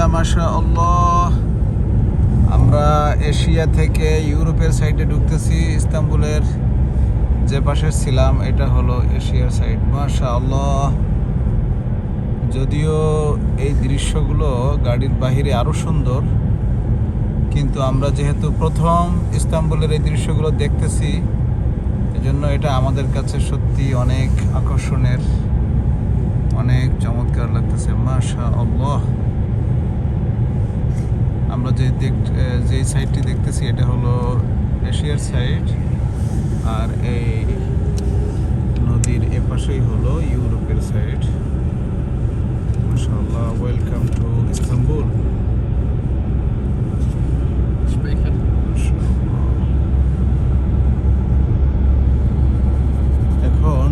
বিসমিল্লাহ মাশা আল্লাহ আমরা এশিয়া থেকে ইউরোপের সাইডে ঢুকতেছি, ইস্তাম্বুলের যে পাশে ছিলাম, এটা হলো এশিয়ার সাইড মাশা আল্লাহ যদিও এই দৃশ্যগুলো গাড়ির বাহিরে আরও সুন্দর, কিন্তু আমরা যেহেতু প্রথম ইস্তাম্বুলের এই দৃশ্যগুলো দেখতেছি, এজন্য এটা আমাদের কাছে সত্যি অনেক আকর্ষণের, অনেক চমৎকার লাগতেছে মাশা আল্লাহ আমরা যে দেখ যে সাইডটি দেখতেছি এটা হলো এশিয়ার সাইড আর এই নদীর এপাশেই হলো ইউরোপের সাইড মাশাআল্লাহ ওয়েলকাম টু ইস্তাম্বুল এখন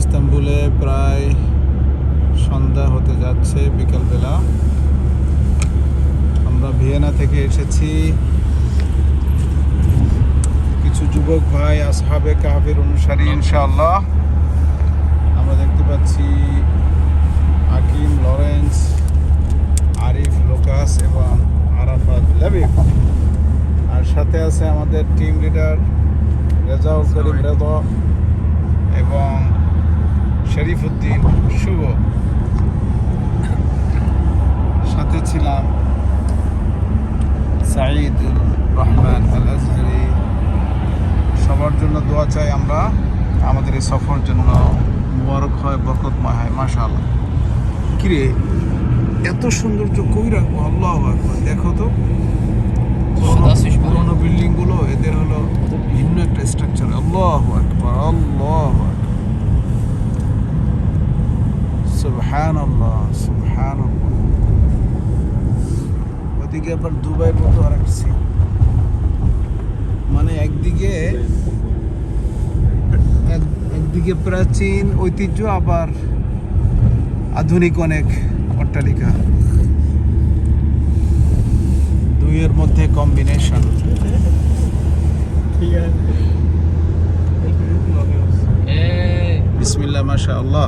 ইস্তাম্বুলে প্রায় সন্ধ্যা হতে যাচ্ছে বিকালবেলা। ভিয়েনা থেকে এসেছি। কিছু যুবক ভাই, আসহাবে কাহাবের অনুসারী, ইনশাআল্লাহ। আমরা দেখতে পাচ্ছি আকিম লরেন্স, আরিফ, লোকাস এবং আরাফাত লাবিব। আর সাথে আছে আমাদের টিম লিডার রেজাউল করিম রেদ এবং শরীফুদ্দিন শুভ সাথে ছিলাম সাঈদুল রহমান আল আজহারি সবার জন্য দোয়া চাই আমরা আমাদের এই সফর জন্য মুবারক হয় বরকতময় হয় মাশাআল্লাহ। কিরে এত সৌন্দর্য কই রাখব? আল্লাহ দেখো তো। পুরোনো বিল্ডিংগুলো এদের হলো ভিন্ন একটা স্ট্রাকচার আল্লাহ আকবার আল্লাহ সুবহান আল্লাহ সুবহান ওদিকে আবার দুবাইয়ের মতো আর একটা scene। মানে একদিকে একদিকে প্রাচীন ঐতিহ্য আবার আধুনিক অনেক অট্টালিকা দুইয়ের মধ্যে কম্বিনেশন Hey. বিসমিল্লাহ মাশা আল্লাহ